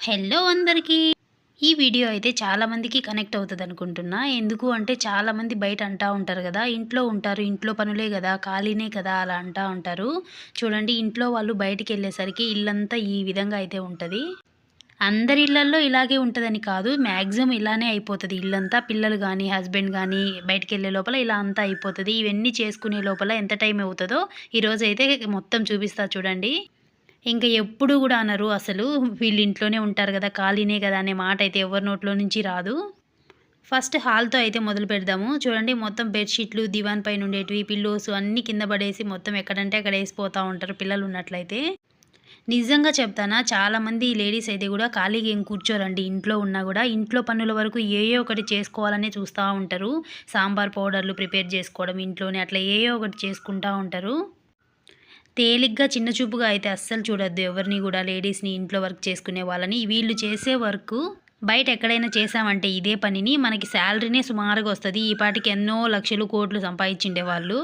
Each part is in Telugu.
హలో అందరికీ. ఈ వీడియో అయితే చాలామందికి కనెక్ట్ అవుతుంది అనుకుంటున్నా. ఎందుకు అంటే చాలామంది బయట అంటూ ఉంటారు కదా ఇంట్లో ఉంటారు ఇంట్లో పనులే కదా ఖాళీనే కదా అలా అంటూ ఉంటారు. చూడండి ఇంట్లో వాళ్ళు బయటికి వెళ్ళేసరికి ఇల్లంతా ఈ విధంగా అయితే ఉంటుంది. అందరి ఇళ్ళల్లో ఇలాగే ఉంటుందని కాదు మ్యాక్సిమం ఇలానే అయిపోతుంది. ఇల్లంతా పిల్లలు కానీ హస్బెండ్ కానీ బయటికి వెళ్ళే లోపల ఇలా అంతా అయిపోతుంది. ఇవన్నీ చేసుకునే లోపల ఎంత టైం అవుతుందో ఈరోజు అయితే మొత్తం చూపిస్తా చూడండి. ఇంకా ఎప్పుడు కూడా అనరు అసలు. వీళ్ళు ఇంట్లోనే ఉంటారు కదా ఖాళీనే కదా అనే మాట అయితే ఎవరి నోట్లో నుంచి రాదు. ఫస్ట్ హాల్తో అయితే మొదలు పెడదాము. చూడండి మొత్తం బెడ్షీట్లు దివాన్ పైన ఉండేటివి పిల్లోస్ అన్నీ కింద పడేసి మొత్తం ఎక్కడంటే అక్కడ వేసిపోతూ ఉంటారు పిల్లలు ఉన్నట్లయితే. నిజంగా చెప్తానా చాలామంది లేడీస్ అయితే కూడా ఖాళీగా ఏం కూర్చోరండి. ఇంట్లో ఉన్నా కూడా ఇంట్లో పనుల వరకు ఏ ఒకటి చేసుకోవాలనే చూస్తూ ఉంటారు. సాంబార్ పౌడర్లు ప్రిపేర్ చేసుకోవడం ఇంట్లోనే అట్లా ఏ ఒకటి చేసుకుంటూ ఉంటారు. తేలిగ్గా చిన్న చూపుగా అయితే అస్సలు చూడొద్దు. ఎవరిని కూడా లేడీస్ని ఇంట్లో వర్క్ చేసుకునే వాళ్ళని. వీళ్ళు చేసే వర్క్ బయట ఎక్కడైనా చేసామంటే ఇదే పనిని మనకి శాలరీనే సుమారుగా వస్తుంది. ఈ పాటికి ఎన్నో లక్షలు కోట్లు సంపాదించిండే వాళ్ళు.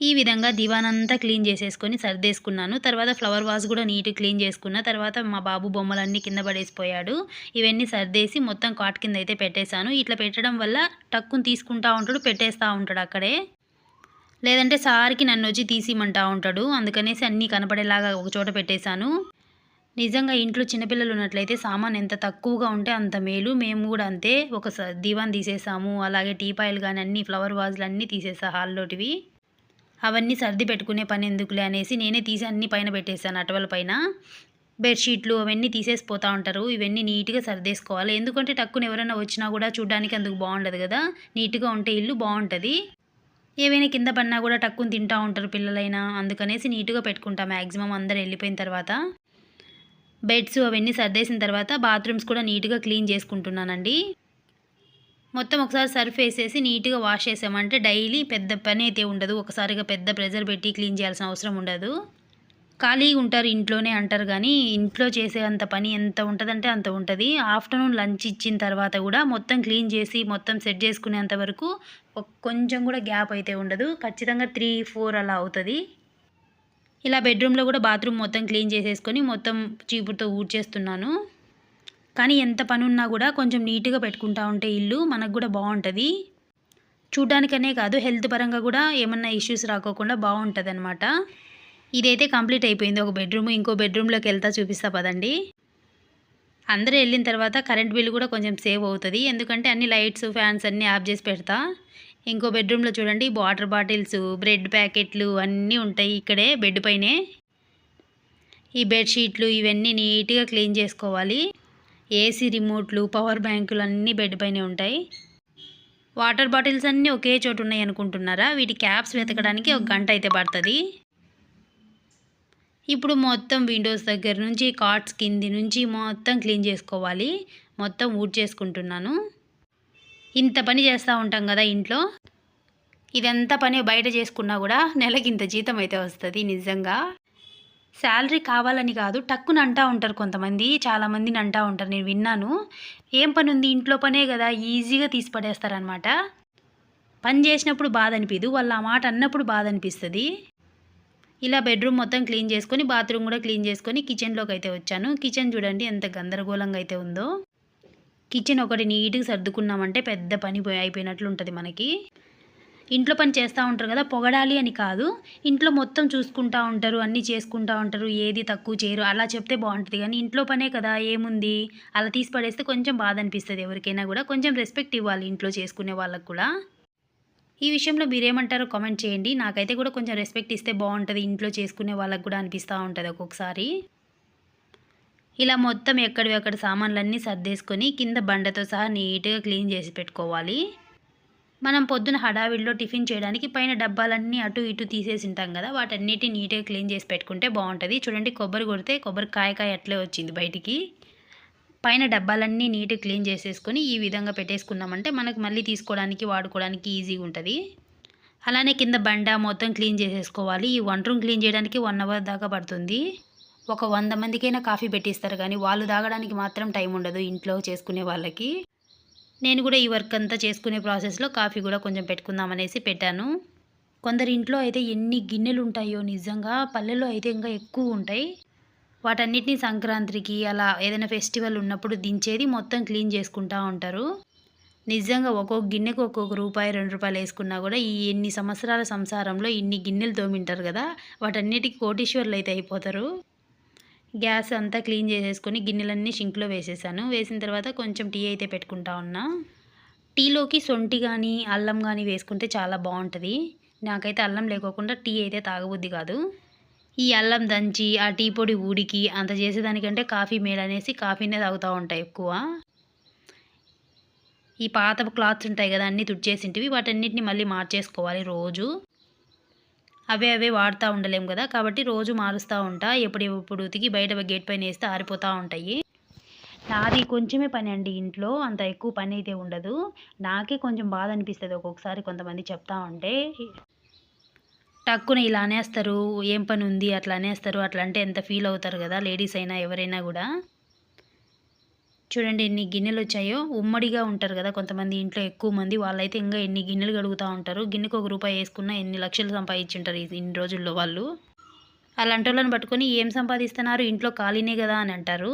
ఈ విధంగా దివానంతా క్లీన్ చేసేసుకొని సర్దేసుకున్నాను. తర్వాత ఫ్లవర్ వాజ్ కూడా నీట్ క్లీన్ చేసుకున్న తర్వాత మా బాబు బొమ్మలన్నీ కింద పడేసిపోయాడు. ఇవన్నీ సర్దేసి మొత్తం కాట్ కింద అయితే పెట్టేశాను. ఇట్లా పెట్టడం వల్ల టక్కుని తీసుకుంటా ఉంటాడు పెట్టేస్తూ ఉంటాడు అక్కడే. లేదంటే సార్కి నన్ను వచ్చి తీసిమంటా ఉంటాడు. అందుకనేసి అన్నీ కనపడేలాగా ఒక చోట పెట్టేశాను. నిజంగా ఇంట్లో చిన్నపిల్లలు ఉన్నట్లయితే సామాన్ ఎంత తక్కువగా ఉంటే అంత మేలు. మేము కూడా అంతే. ఒక స- దీవాన్ తీసేసాము. అలాగే టీపాయిలు కానీ అన్ని ఫ్లవర్ వాజులు అన్నీ తీసేసా హాల్లోటివి. అవన్నీ సర్ది పెట్టుకునే పని ఎందుకులే అనేసి నేనే తీసి అన్ని పైన పెట్టేశాను అటవల పైన. బెడ్షీట్లు అవన్నీ తీసేసి పోతూ ఉంటారు. ఇవన్నీ నీట్గా సర్దేసుకోవాలి. ఎందుకంటే టక్కున ఎవరైనా వచ్చినా కూడా చూడడానికి అందుకు బాగుండదు కదా. నీట్గా ఉంటే ఇల్లు బాగుంటుంది. ఏవైనా కింద పడినా కూడా టక్కుని తింటూ ఉంటారు పిల్లలైనా. అందుకనేసి నీట్గా పెట్టుకుంటాం మ్యాక్సిమం అందరు వెళ్ళిపోయిన తర్వాత. బెడ్స్ అవన్నీ సర్దేసిన తర్వాత బాత్రూమ్స్ కూడా నీట్గా క్లీన్ చేసుకుంటున్నానండి. మొత్తం ఒకసారి సర్ఫ్ వేసేసి నీట్గా వాష్ చేసామంటే డైలీ పెద్ద పని అయితే ఉండదు. ఒకసారిగా పెద్ద ప్రెజర్ పెట్టి క్లీన్ చేయాల్సిన అవసరం ఉండదు. ఖాళీగా ఉంటారు ఇంట్లోనే అంటారు కానీ ఇంట్లో చేసే అంత పని ఎంత ఉంటుందంటే అంత ఉంటుంది. ఆఫ్టర్నూన్ లంచ్ ఇచ్చిన తర్వాత కూడా మొత్తం క్లీన్ చేసి మొత్తం సెట్ చేసుకునేంత వరకు కొంచెం కూడా గ్యాప్ అయితే ఉండదు. ఖచ్చితంగా త్రీ ఫోర్ అలా అవుతుంది. ఇలా బెడ్రూమ్లో కూడా బాత్రూమ్ మొత్తం క్లీన్ చేసేసుకొని మొత్తం చీపురుతో ఊడ్చేస్తున్నాను. కానీ ఎంత పని ఉన్నా కూడా కొంచెం నీట్గా పెట్టుకుంటా ఉంటే ఇల్లు మనకు కూడా బాగుంటుంది చూడ్డానికనే కాదు హెల్త్ పరంగా కూడా ఏమన్నా ఇష్యూస్ రాకోకుండా బాగుంటుంది అనమాట ఇదైతే కంప్లీట్ అయిపోయింది. ఒక బెడ్రూమ్ ఇంకో బెడ్రూమ్లోకి వెళ్తా చూపిస్తా పదండి. అందరూ వెళ్ళిన తర్వాత కరెంట్ బిల్ కూడా కొంచెం సేవ్ అవుతుంది. ఎందుకంటే అన్ని లైట్స్ ఫ్యాన్స్ అన్నీ ఆఫ్ చేసి పెడతా. ఇంకో బెడ్రూమ్లో చూడండి వాటర్ బాటిల్స్ బ్రెడ్ ప్యాకెట్లు అన్నీ ఉంటాయి ఇక్కడే బెడ్ పైనే. ఈ బెడ్షీట్లు ఇవన్నీ నీట్గా క్లీన్ చేసుకోవాలి. ఏసీ రిమోట్లు పవర్ బ్యాంకులు అన్నీ బెడ్ పైనే ఉంటాయి. వాటర్ బాటిల్స్ అన్నీ ఒకే చోటు ఉన్నాయి అనుకుంటున్నారా? వీటి క్యాప్స్ వెతకడానికి ఒక గంట అయితే పడుతుంది. ఇప్పుడు మొత్తం విండోస్ దగ్గర నుంచి కార్డ్స్ కింది నుంచి మొత్తం క్లీన్ చేసుకోవాలి. మొత్తం ఊడ్ చేసుకుంటున్నాను. ఇంత పని చేస్తూ ఉంటాం కదా ఇంట్లో. ఇదంతా పని బయట చేసుకున్నా కూడా నెలకి ఇంత జీతం అయితే వస్తుంది నిజంగా. శాలరీ కావాలని కాదు టక్కున అంటూ ఉంటారు కొంతమంది. చాలామందిని అంటూ ఉంటారు నేను విన్నాను. ఏం పని ఉంది? ఇంట్లో పనే కదా ఈజీగా తీసి పడేస్తారనమాట పని చేసినప్పుడు బాధ అనిపించదు వాళ్ళు ఆ మాట అన్నప్పుడు బాధ అనిపిస్తుంది. ఇలా బెడ్రూమ్ మొత్తం క్లీన్ చేసుకొని బాత్రూమ్ కూడా క్లీన్ చేసుకొని కిచెన్లోకి అయితే వచ్చాను. కిచెన్ చూడండి ఎంత గందరగోళంగా అయితే ఉందో. కిచెన్ ఒకటి నీట్గా సర్దుకున్నామంటే పెద్ద పని పోయి అయిపోయినట్లు ఉంటుంది మనకి. ఇంట్లో పని చేస్తూ ఉంటారు కదా పొగడాలి అని కాదు. ఇంట్లో మొత్తం చూసుకుంటా ఉంటారు అన్నీ చేసుకుంటా ఉంటారు ఏది తక్కువ చేయరు. అలా చెప్తే బాగుంటుంది కానీ ఇంట్లో పనే కదా ఏముంది? అలా తీసి పడేస్తే కొంచెం బాధ అనిపిస్తుంది ఎవరికైనా కూడా. కొంచెం రెస్పెక్ట్ ఇవ్వాలి ఇంట్లో చేసుకునే వాళ్ళకు కూడా. ఈ విషయంలో మీరేమంటారో కామెంట్ చేయండి. నాకైతే కూడా కొంచెం రెస్పెక్ట్ ఇస్తే బాగుంటుంది. ఇంట్లో చేసుకునే వాళ్ళకు కూడా అనిపిస్తూ ఉంటుంది ఒక్కొక్కసారి. ఇలా మొత్తం ఎక్కడివి అక్కడ సామాన్లన్నీ సర్దేసుకొని కింద బండతో సహా నీట్గా క్లీన్ చేసి పెట్టుకోవాలి. మనం పొద్దున హడావిడిలో టిఫిన్ చేయడానికి పైన డబ్బాలన్నీ అటు ఇటు తీసేసి ఉంటాం కదా వాటన్నిటి నీట్గా క్లీన్ చేసి పెట్టుకుంటే బాగుంటుంది. చూడండి కొబ్బరి కొడితే కొబ్బరి కాయ కాయ అట్లే వచ్చింది బయటికి. పైన డబ్బాలన్నీ నీట్గా క్లీన్ చేసేసుకొని ఈ విధంగా పెట్టేసుకున్నామంటే మనకు మళ్ళీ తీసుకోవడానికి వాడుకోవడానికి ఈజీగా ఉంటుంది. అలానే కింద బండ మొత్తం క్లీన్ చేసేసుకోవాలి. ఈ వన్ రూమ్ క్లీన్ చేయడానికి వన్ అవర్ దాకా పడుతుంది. ఒక వంద మందికైనా కాఫీ పెట్టిస్తారు కానీ వాళ్ళు తాగడానికి మాత్రం టైం ఉండదు ఇంట్లో చేసుకునే వాళ్ళకి. నేను కూడా ఈ వర్క్ అంతా చేసుకునే ప్రాసెస్లో కాఫీ కూడా కొంచెం పెట్టుకుందామనేసి పెట్టాను. కొందరి ఇంట్లో అయితే ఎన్ని గిన్నెలు ఉంటాయో నిజంగా పల్లెల్లో అయితే ఇంకా ఎక్కువ ఉంటాయి. వాటన్నిటిని సంక్రాంతికి అలా ఏదైనా ఫెస్టివల్ ఉన్నప్పుడు దించేది మొత్తం క్లీన్ చేసుకుంటూ ఉంటారు. నిజంగా ఒక్కొక్క గిన్నెకు ఒక్కొక్క రూపాయి రెండు రూపాయలు వేసుకున్నా కూడా ఈ ఎన్ని సంవత్సరాల సంసారంలో ఇన్ని గిన్నెలు తోమింటారు కదా వాటన్నిటికి కోటీశ్వర్లు అయితే అయిపోతారు. గ్యాస్ అంతా క్లీన్ చేసేసుకొని గిన్నెలన్నీ షింక్లో వేసేసాను. వేసిన తర్వాత కొంచెం టీ అయితే పెట్టుకుంటా ఉన్నా. టీలోకి సొంటి కానీ అల్లం కానీ వేసుకుంటే చాలా బాగుంటుంది. నాకైతే అల్లం లేకోకుండా టీ అయితే తాగబుద్ధి కాదు. ఈ అల్లం దంచి ఆ టీ పొడి ఊడికి అంత చేసేదానికంటే కాఫీ మేలు అనేసి కాఫీనే తాగుతూ ఉంటాయి ఎక్కువ. ఈ పాత క్లాత్స్ ఉంటాయి కదా అన్నీ తుడిచేసింటివి వాటన్నిటిని మళ్ళీ మార్చేసుకోవాలి రోజు. అవే అవే వాడుతూ ఉండలేం కదా కాబట్టి రోజు మారుస్తూ ఉంటా ఎప్పుడు ఎప్పుడు ఉతికి బయట గేట్ పైన వేస్తే ఆరిపోతూ ఉంటాయి. నాది కొంచెమే పని అండి ఇంట్లో అంత ఎక్కువ పని అయితే ఉండదు. నాకే కొంచెం బాధ అనిపిస్తుంది ఒక్కొక్కసారి కొంతమంది చెప్తా ఉంటే. టక్కున ఇలా అనేస్తారు ఏం పని ఉంది అట్లా అనేస్తారు. అట్లా అంటే ఎంత ఫీల్ అవుతారు కదా లేడీస్ అయినా ఎవరైనా కూడా. చూడండి ఎన్ని గిన్నెలు వచ్చాయో. ఉమ్మడిగా ఉంటారు కదా కొంతమంది ఇంట్లో ఎక్కువ మంది. వాళ్ళైతే ఇంకా ఎన్ని గిన్నెలు కడుగుతూ ఉంటారు. గిన్నెకు ఒక రూపాయి వేసుకున్నా ఎన్ని లక్షలు సంపాదించుంటారు ఇన్ని రోజుల్లో వాళ్ళు. అలాంటి వాళ్ళని పట్టుకొని ఏం సంపాదిస్తున్నారు? ఇంట్లో ఖాళీనే కదా అని అంటారు.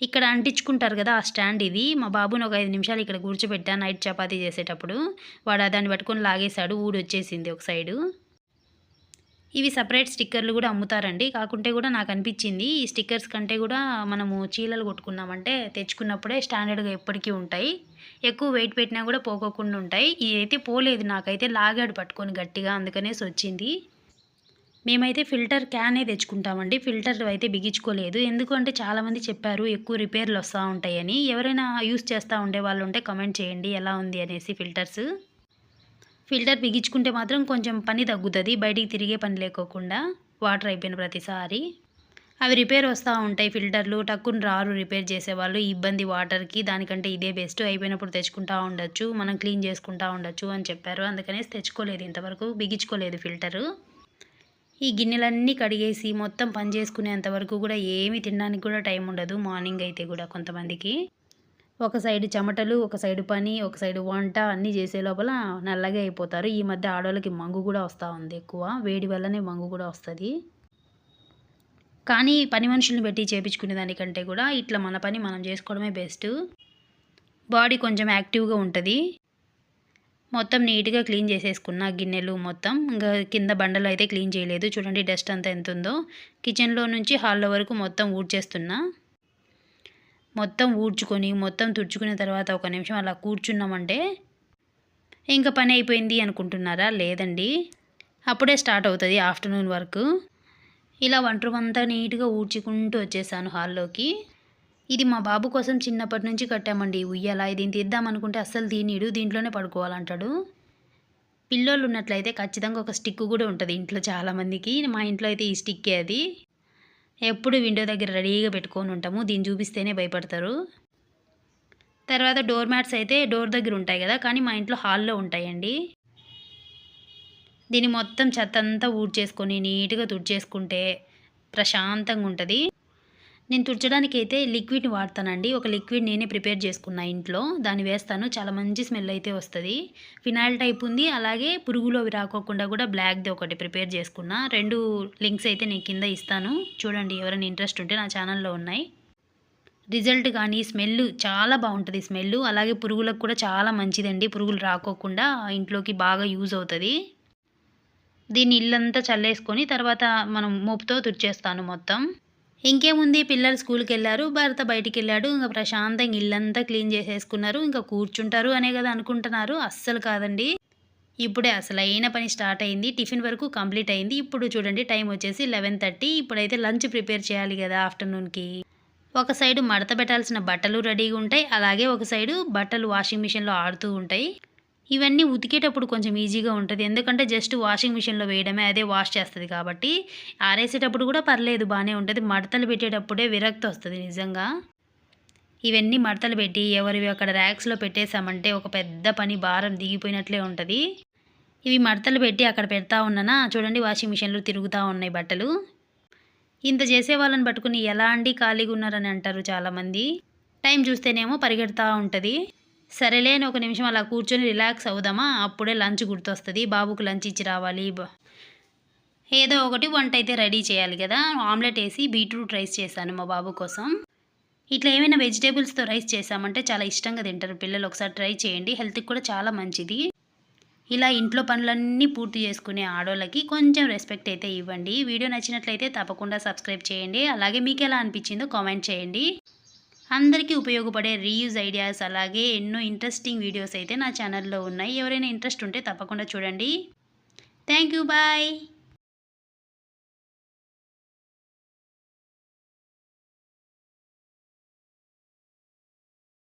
ఇక్కడ అంటించుకుంటారు కదా ఆ స్టాండ్ ఇది. మా బాబుని ఒక ఐదు నిమిషాలు ఇక్కడ కూర్చోబెట్టా నైట్ చపాతీ చేసేటప్పుడు. వాడు దాన్ని పట్టుకొని లాగేశాడు. ఊడి వచ్చేసింది ఒక సైడు. ఇవి సపరేట్ స్టిక్కర్లు కూడా అమ్ముతారండి. కాకుంటే కూడా నాకు అనిపించింది ఈ స్టిక్కర్స్ కంటే కూడా మనము చీలలు కొట్టుకున్నామంటే తెచ్చుకున్నప్పుడే స్టాండర్డ్గా ఎప్పటికీ ఉంటాయి. ఎక్కువ వెయిట్ పెట్టినా కూడా పోకోకుండా ఉంటాయి. ఇదైతే పోలేదు నాకైతే లాగాడు పట్టుకొని గట్టిగా అందుకనేసి వచ్చింది. మేమైతే ఫిల్టర్ క్యానే తెచ్చుకుంటామండి. ఫిల్టర్ అయితే బిగించుకోలేదు. ఎందుకంటే చాలామంది చెప్పారు ఎక్కువ రిపేర్లు వస్తూ ఉంటాయని. ఎవరైనా యూస్ చేస్తూ ఉండే వాళ్ళు ఉంటే కమెంట్ చేయండి ఎలా ఉంది అనేసి ఫిల్టర్స్. ఫిల్టర్ బిగించుకుంటే మాత్రం కొంచెం పని తగ్గుతుంది. బయటికి తిరిగే పని లేకోకుండా వాటర్ అయిపోయిన ప్రతిసారి. అవి రిపేర్ వస్తూ ఉంటాయి ఫిల్టర్లు. టక్కుని రారు రిపేర్ చేసేవాళ్ళు. ఇబ్బంది వాటర్కి దానికంటే ఇదే బెస్ట్. అయిపోయినప్పుడు తెచ్చుకుంటా ఉండొచ్చు. మనం క్లీన్ చేసుకుంటూ ఉండొచ్చు అని చెప్పారు. అందుకనేసి తెచ్చుకోలేదు ఇంతవరకు. బిగించుకోలేదు ఫిల్టరు. ఈ గిన్నెలన్నీ కడిగేసి మొత్తం పని చేసుకునేంత వరకు కూడా ఏమి తినడానికి కూడా టైం ఉండదు. మార్నింగ్ అయితే కూడా కొంతమందికి. ఒక సైడ్ చెమటలు ఒక సైడ్ పని ఒక సైడ్ వంట అన్నీ చేసే లోపల నల్లగా అయిపోతారు. ఈ మధ్య ఆడవాళ్ళకి మంగు కూడా వస్తూ ఉంది ఎక్కువ. వేడి వల్లనే మంగు కూడా వస్తుంది. కానీ పని మనుషుల్ని పెట్టి చేపించుకునే దానికంటే కూడా ఇట్లా మన పని మనం చేసుకోవడమే బెస్ట్. బాడీ కొంచెం యాక్టివ్గా ఉంటుంది. మొత్తం నీట్గా క్లీన్ చేసేసుకున్న గిన్నెలు మొత్తం. ఇంకా కింద బండలు అయితే క్లీన్ చేయలేదు. చూడండి డస్ట్ అంతా ఎంత ఉందో కిచెన్లో నుంచి హాల్లో వరకు మొత్తం ఊడ్చేస్తున్నా. మొత్తం ఊడ్చుకొని మొత్తం తుడుచుకున్న తర్వాత ఒక నిమిషం అలా కూర్చున్నామంటే ఇంకా పని అయిపోయింది అనుకుంటున్నారా? లేదండి. అప్పుడే స్టార్ట్ అవుతుంది ఆఫ్టర్నూన్ వర్క్. ఇలా వంట అంతా నీట్గా ఊడ్చుకుంటూ వచ్చేసాను హాల్లోకి. ఇది మా బాబు కోసం చిన్నప్పటి నుంచి కట్టామండి. ఉయ్యాల దీన్ని తీద్దాం అనుకుంటే అస్సలు తీనీడు దీంట్లోనే పడుకోవాలంటాడు. పిల్లోళ్ళు ఉన్నట్లయితే ఖచ్చితంగా ఒక స్టిక్ కూడా ఉంటుంది ఇంట్లో చాలామందికి. మా ఇంట్లో అయితే ఈ స్టిక్కే అది. ఎప్పుడు విండో దగ్గర రెడీగా పెట్టుకొని ఉంటాము. దీన్ని చూపిస్తేనే భయపడతారు. తర్వాత డోర్ మ్యాట్స్ అయితే డోర్ దగ్గర ఉంటాయి కదా కానీ మా ఇంట్లో హాల్లో ఉంటాయండి. దీన్ని మొత్తం చెత్త అంతా ఊడ్చేసుకొని నీట్గా తుడిచేసుకుంటే ప్రశాంతంగా ఉంటుంది. నేను తుడచడానికి అయితే లిక్విడ్ వాడతానండి. ఒక లిక్విడ్ నేనే ప్రిపేర్ చేసుకున్నా ఇంట్లో. దాన్ని వేస్తాను. చాలా మంచి స్మెల్ అయితే వస్తుంది. ఫినాయిల్ టైప్ ఉంది. అలాగే పురుగులు అవి రాకోకుండా కూడా బ్లాక్ది ఒకటి ప్రిపేర్ చేసుకున్నా. రెండు లింక్స్ అయితే నేను కింద ఇస్తాను. చూడండి ఎవరైనా ఇంట్రెస్ట్ ఉంటే నా ఛానల్లో ఉన్నాయి. రిజల్ట్ కానీ స్మెల్ చాలా బాగుంటుంది స్మెల్. అలాగే పురుగులకు కూడా చాలా మంచిదండి. పురుగులు రాకోకుండా ఇంట్లోకి బాగా యూజ్ అవుతుంది. దీన్ని ఇల్లంతా చల్లేసుకొని తర్వాత మనం మోపుతో తుడిచేస్తాను మొత్తం. ఇంకేముంది? పిల్లలు స్కూల్కి వెళ్ళారు భర్త బయటికి వెళ్ళాడు ఇంకా ప్రశాంతంగా ఇల్లంతా క్లీన్ చేసేసుకున్నారు ఇంకా కూర్చుంటారు అనే కదా అనుకుంటున్నారు. అస్సలు కాదండి. ఇప్పుడే అసలైన పని స్టార్ట్ అయింది. టిఫిన్ వరకు కంప్లీట్ అయింది. ఇప్పుడు చూడండి టైం వచ్చేసి లెవెన్ థర్టీ. ఇప్పుడైతే లంచ్ ప్రిపేర్ చేయాలి కదా ఆఫ్టర్నూన్కి. ఒక సైడు మడత పెట్టాల్సిన బట్టలు రెడీగా ఉంటాయి. అలాగే ఒక సైడు బట్టలు వాషింగ్ మిషన్లో ఆడుతూ ఉంటాయి. ఇవన్నీ ఉతికేటప్పుడు కొంచెం ఈజీగా ఉంటుంది. ఎందుకంటే జస్ట్ వాషింగ్ మిషన్లో వేయడమే అదే వాష్ చేస్తుంది కాబట్టి ఆరేసేటప్పుడు కూడా పర్లేదు బాగానే ఉంటుంది. మడతలు పెట్టేటప్పుడే విరక్తి వస్తుంది నిజంగా. ఇవన్నీ మడతలు పెట్టి ఎవరివి అక్కడ ర్యాక్స్లో పెట్టేశామంటే ఒక పెద్ద పని భారం దిగిపోయినట్లే ఉంటుంది. ఇవి మడతలు పెట్టి అక్కడ పెడతా ఉన్నానా? చూడండి వాషింగ్ మిషన్లో తిరుగుతూ ఉన్నాయి బట్టలు. ఇంత చేసే వాళ్ళని పట్టుకుని ఎలా అండి ఖాళీగా ఉన్నారని అంటారు చాలామంది. టైం చూస్తేనేమో పరిగెడతా ఉంటుంది. సరేలే అని ఒక నిమిషం అలా కూర్చొని రిలాక్స్ అవుదామా? అప్పుడే లంచ్ గుర్తొస్తుంది. బాబుకు లంచ్ ఇచ్చి రావాలి. ఏదో ఒకటి వంట అయితే రెడీ చేయాలి కదా? ఆమ్లెట్ వేసి బీట్రూట్ రైస్ చేశాను మా బాబు కోసం. ఇట్లా ఏమైనా వెజిటేబుల్స్తో రైస్ చేసామంటే చాలా ఇష్టంగా తింటారు పిల్లలు. ఒకసారి ట్రై చేయండి. హెల్త్కి కూడా చాలా మంచిది. ఇలా ఇంట్లో పనులన్నీ పూర్తి చేసుకునే ఆడోళ్ళకి కొంచెం రెస్పెక్ట్ అయితే ఇవ్వండి. వీడియో నచ్చినట్లయితే తప్పకుండా సబ్స్క్రైబ్ చేయండి. అలాగే మీకు ఎలా అనిపించిందో కామెంట్ చేయండి. అందరికీ ఉపయోగపడే రీయూజ్ ఐడియాస్ అలాగే ఎన్నో ఇంట్రెస్టింగ్ వీడియోస్ అయితే నా ఛానల్లో ఉన్నాయి. ఎవరైనా ఇంట్రెస్ట్ ఉంటే తప్పకుండా చూడండి. Thank you. బాయ్.